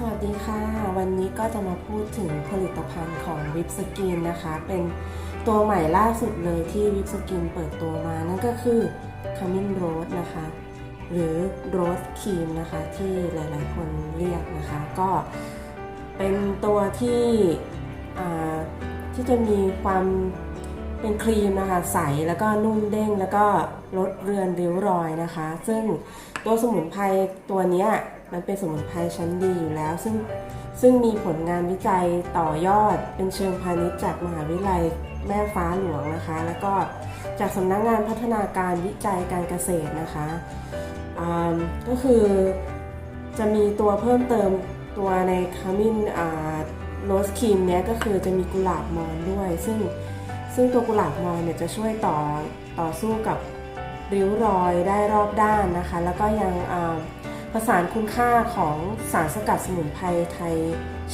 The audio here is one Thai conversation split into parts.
สวัสดีค่ะ วันนี้ก็จะมาพูดถึงผลิตภัณฑ์ของวิปสกินนะคะ เป็นตัวใหม่ล่าสุดเลยที่วิปสกินเปิดตัวมา นั่นก็คือขมิ้นโรสนะคะ หรือโรสครีมนะคะ ที่หลายๆ คนเรียกนะคะ ก็เป็นตัวที่ที่จะมีความ เป็นครีมนะคะใสแล้วก็นุ่มเด้งแล้วก็ลดเรือนริ้วรอยนะคะ ซึ่งตัวสมุนไพรตัวนี้มันเป็นสมุนไพรชั้นดีอยู่แล้ว ซึ่งซึ่งมีผลงานวิจัยต่อยอดเป็นเชิงพาณิชย์จากมหาวิทยาลัยแม่ฟ้าหลวงนะคะ แล้วก็จากสำนักงานพัฒนาการวิจัยการเกษตรนะคะก็คือจะมีตัวเพิ่มเติมตัวในคามินโรสครีมเนี้ยก็คือจะมีกุหลาบมอนด้วย ซึ่ง ซึ่งตัวกุหลาบมอนเนี่ยจะช่วยต่อต่อสู้กับริ้วรอยได้รอบด้านนะคะ แล้วก็ยังอ่าผสานคุณค่าของสารสกัดสมุนไพรไทย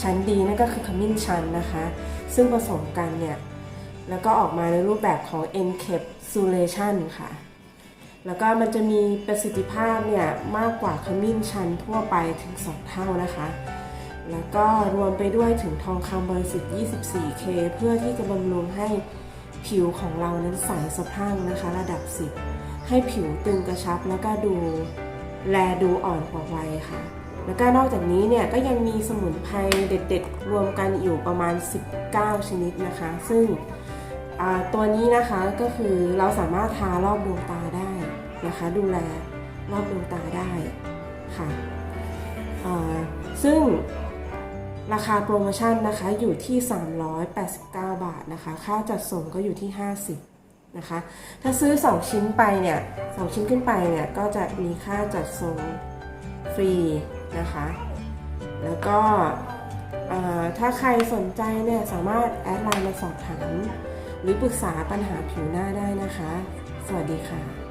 ชั้นดีนั่นก็คือขมิ้นชันนะคะ ซึ่งผสมกันเนี่ยแล้วก็ออกมาในรูปแบบของ encapsulation ค่ะ แล้วก็มันจะมีประสิทธิภาพเนี่ยมากกว่าขมิ้นชันทั่วไปถึง 2 เท่านะคะ แล้วก็รวมไปด้วยถึงทองคำบริสุทธิ์ 24K เพื่อที่จะบำรุงให้ ผิวของเรานั้นใสสะพรั่งนะคะระดับ 10 ให้ผิวตึงกระชับแล้วก็ดูแลดูอ่อนกว่าวัยค่ะ แล้วก็นอกจากนี้เนี่ยก็ยังมีสมุนไพรเด็ดๆ รวมกันอยู่ประมาณ 19 ชนิดนะคะ ซึ่งตัวนี้นะคะก็คือเราสามารถทารอบดวงตาได้นะคะ ดูแลรอบดวงตาได้ค่ะซึ่ง ราคาโปรโมชั่นนะคะอยู่ที่ 389 บาทนะคะ ค่าจัดส่งก็อยู่ที่ 50นะคะ ถ้าซื้อ 2 ชิ้นไปเนี่ย2ชิ้นขึ้นไปเนี่ยก็จะมีค่าจัดส่งฟรีนะคะ แล้วก็ถ้าใครสนใจเนี่ยสามารถแอดไลน์มาสอบถาม หรือปรึกษาปัญหาผิวหน้าได้นะคะ สวัสดีค่ะ